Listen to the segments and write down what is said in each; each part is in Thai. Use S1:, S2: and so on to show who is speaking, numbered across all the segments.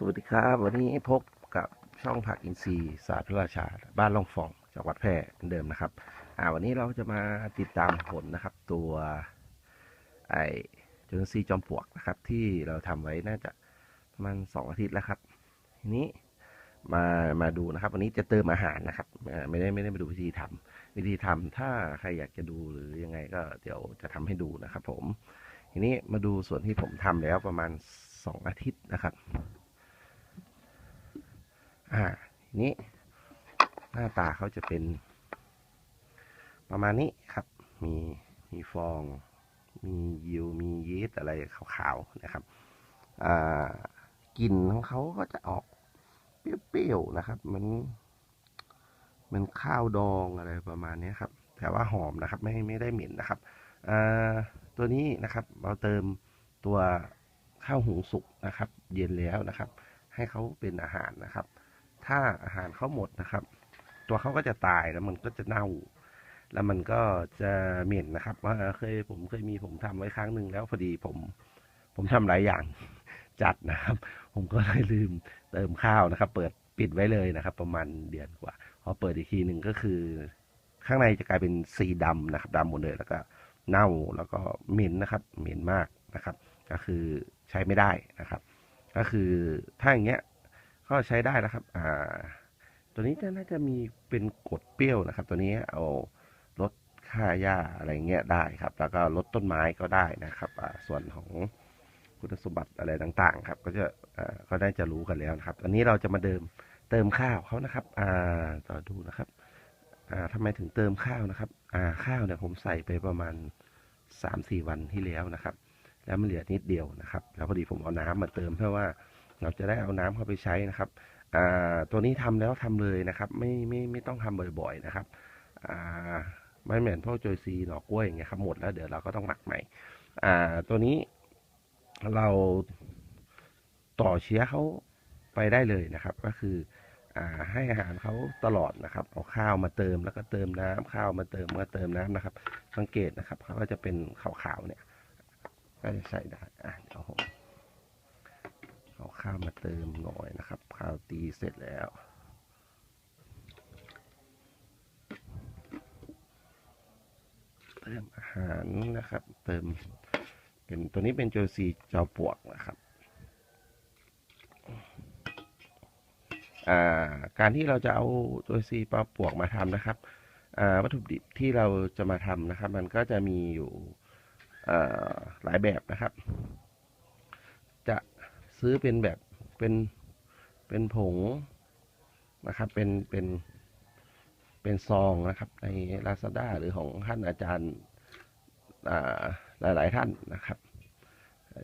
S1: สวัสดีครับ วันนี้พบกับช่องผักอินทรีย์ศาสตร์พระราชา บ้านล่องฟองจังหวัดแพร่เหมือนเดิมนะครับ อ่า วันนี้เราจะมาติดตามผลนะครับ ตัวไอจุลินทรีย์จอมปลวกนะครับ ที่เราทำไว้น่าจะประมาณสองอาทิตย์แล้วครับ ทีนี้มามาดูนะครับ วันนี้จะเติมอาหารนะครับไม่ได้ไม่ได้มาดูวิธีทำวิธีทำถ้าใครอยากจะดูหรือยังไงก็เดี๋ยวจะทำให้ดูนะครับ ผม ทีนี้มาดูส่วนที่ผมทำแล้วประมาณสองอาทิตย์นะครับ อ่าทีนี้หน้าตาเขาจะเป็น ประมาณนี้ครับ มีมีฟอง มียิว มียีสต์อะไรขาวๆนะครับ อ่ากลิ่นของเขาก็จะออกเปรี้ยวๆนะครับ มันมันข้าวดองอะไรประมาณนี้ครับ แต่ว่าหอมนะครับ ไม่ไม่ได้เหม็นนะครับอ่าตัวนี้นะครับ เราเติมตัวข้าวหุงสุกนะครับ เย็นแล้วนะครับ ให้เขาเป็นอาหารนะครับ ถ้าอาหารเขาหมดนะครับ ตัวเขาก็จะตายแล้วมันก็จะเน่า แล้วมันก็จะเหม็นนะครับว่าเคยผมเคยมีผมทำไว้ครั้งหนึ่งแล้วพอดีผม ผมทำหลายอย่างจัดนะครับ ผมก็เลยลืมเติมข้าวนะครับ เปิดปิดไว้เลยนะครับ ประมาณเดือนกว่าพอเปิดอีกทีหนึ่งก็คือ ข้างในจะกลายเป็นสีดำนะครับดำหมดเลยแล้วก็เน่าแล้วก็เหม็นนะครับเหม็นมากนะครับ ก็คือใช้ไม่ได้นะครับ ก็คือถ้าอย่างเงี้ย ก็ใช้ได้นะครับ อ่า ตัวนี้น่าจะมีเป็นกดเปรี้ยวนะครับ ตัวนี้เอาลดค่าหญ้าอะไรเงี้ยได้ครับ แล้วก็ลดต้นไม้ก็ได้นะครับอ่าส่วนของคุณสมบัติอะไรต่างๆ ครับ ก็จะอ่าก็ได้จะรู้กันแล้วนะครับ อันนี้เราจะมาเดิมเติมข้าวเขานะครับ อ่า ต่อดูนะครับอ่าทำไมถึงเติมข้าวนะครับอ่าข้าวเนี่ยผมใส่ไปประมาณสามสี่วันที่แล้วนะครับ แล้วมันเหลือนิดเดียวนะครับ แล้วพอดีผมเอาน้ำมาเติมเพื่อว่า เราจะได้เอาน้ำเข้าไปใช้นะครับอ่าตัวนี้ทำแล้วทำเลยนะครับ ไม่ไม่ไม่ต้องทำบ่อยๆนะครับอ่าไม่เหมือนพวกโจยซีหน่อกล้วยอย่างเงี้ยครับหมดแล้วเดี๋ยวเราก็ต้องหมักใหม่อ่าตัวนี้เราต่อเชื้อเขาไปได้เลยนะครับ ก็คืออ่าให้อาหารเขาตลอดนะครับ เอาข้าวมาเติมแล้วก็เติมน้ำข้าวมาเติมก็เติมน้ำนะครับ สังเกตนะครับเขาก็จะเป็นขาวๆเนี่ย ก็จะใส่ได้อะเดี๋ยวผมเอา ข้าวมาเติมหน่อยนะครับข้าวตีเสร็จแล้วเติมอาหารนะครับ เติมเป็นตัวนี้เป็นโจซีจอปวกนะครับาการที่เราจะเอาโจซีปลาปวกมาทำนะครับวัตถุดิบที่เราจะมาทำนะครับ มันก็จะมีอยู่หลายแบบนะครับ จะ ซื้อเป็นแบบเป็นเป็นผงนะครับ เป็นเป็นเป็นซองนะครับใน Lazada หรือของท่านอาจารย์อ่าหลาย ๆ ท่านนะครับ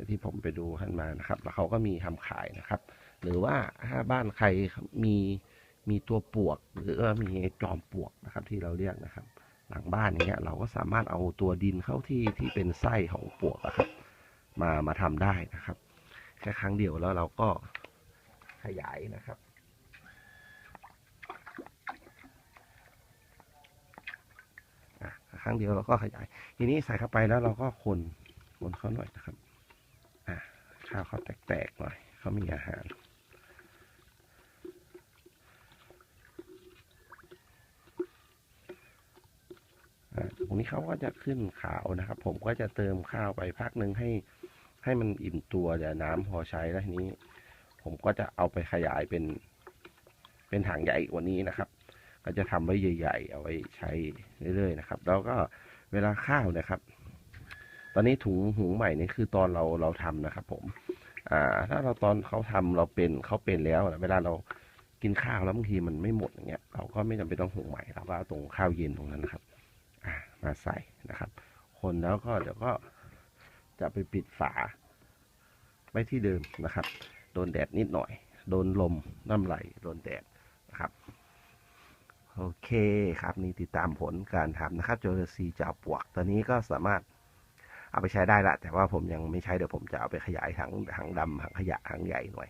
S1: ที่ผมไปดูท่านมานะครับ แล้วเขาก็มีทำขายนะครับ หรือว่าถ้าบ้านใครมีมีตัวปวก หรือว่ามีจอมปวกนะครับ ที่เราเรียกนะครับ หลังบ้านอย่างเงี้ยเราก็สามารถเอาตัวดินเข้าที่ที่เป็นไส้ของปวกอะครับ มามาทำได้นะครับ ค่ครั้งเดียวแล้วเราก็ขยายนะครับ ครั้งเดียวเราก็ขยาย ทีนี้ใส่เข้าไปแล้วเราก็คนคนเขาหน่อยนะครับอะข้าวเขาแตกๆหน่อยเขามีอาหารตรงนี้เขาก็จะขึ้นขาวนะครับ ผมก็จะเติมข้าวไปพักหนึ่งให้ ให้มันอิ่มตัวเดี๋ยวน้ำพอใช้แล้วทีนี้ ผมก็จะเอาไปขยายเป็น เป็นถังใหญ่กว่านี้นะครับ ก็จะทำไว้ใหญ่ ๆ เอาไว้ใช้เรื่อยๆนะครับ แล้วก็เวลาข้าวนะครับ ตอนนี้ถุงหุงใหม่นี่คือตอนเราเราทำนะครับ ผม อ่า ถ้าเราตอนเขาทำเราเป็นเขาเป็นแล้วนะเวลาเรากินข้าวแล้วบางทีมันไม่หมดอย่างเงี้ย เราก็ไม่จำเป็นต้องหุงใหม่เราก็เอาตรงข้าวเย็นตรงนั้นนะครับ อ่า มาใส่นะครับ คนแล้วก็เดี๋ยวก็ จะไปปิดฝา ไว้ที่เดิมนะครับ โดนแดดนิดหน่อย โดนลมน้ำไหล โดนแดดนะครับ โอเคครับนี่ติดตามผลการทำนะครับโจลซีจ่าปวกตอนนี้ก็สามารถเอาไปใช้ได้ละ แต่ว่าผมยังไม่ใช้เดี๋ยวผมจะเอาไปขยายถังถังดำถังขยะถังใหญ่หน่อย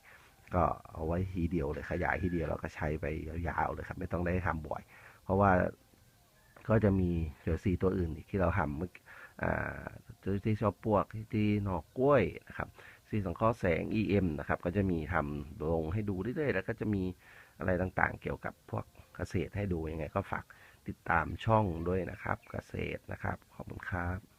S1: ก็เอาไว้ทีเดียวเลยขยายทีเดียวแล้วก็ใช้ไปยาวๆเลยครับ ไม่ต้องได้ทำบ่อย เพราะว่า ก็จะมีโจลซีตัวอื่นอีกที่เราทำเมื่ออ่าโจลซีชอบปวกที่หนอกกล้วยนะครับสีสีสังเคราะห์แสง EM นะครับ ก็จะมีทำลงให้ดูเรื่อยๆ แล้วก็จะมีอะไรต่างๆ เกี่ยวกับพวกเกษตรให้ดูยังไงก็ฝากติดตามช่องด้วยนะครับ เกษตรนะครับ ขอบคุณครับ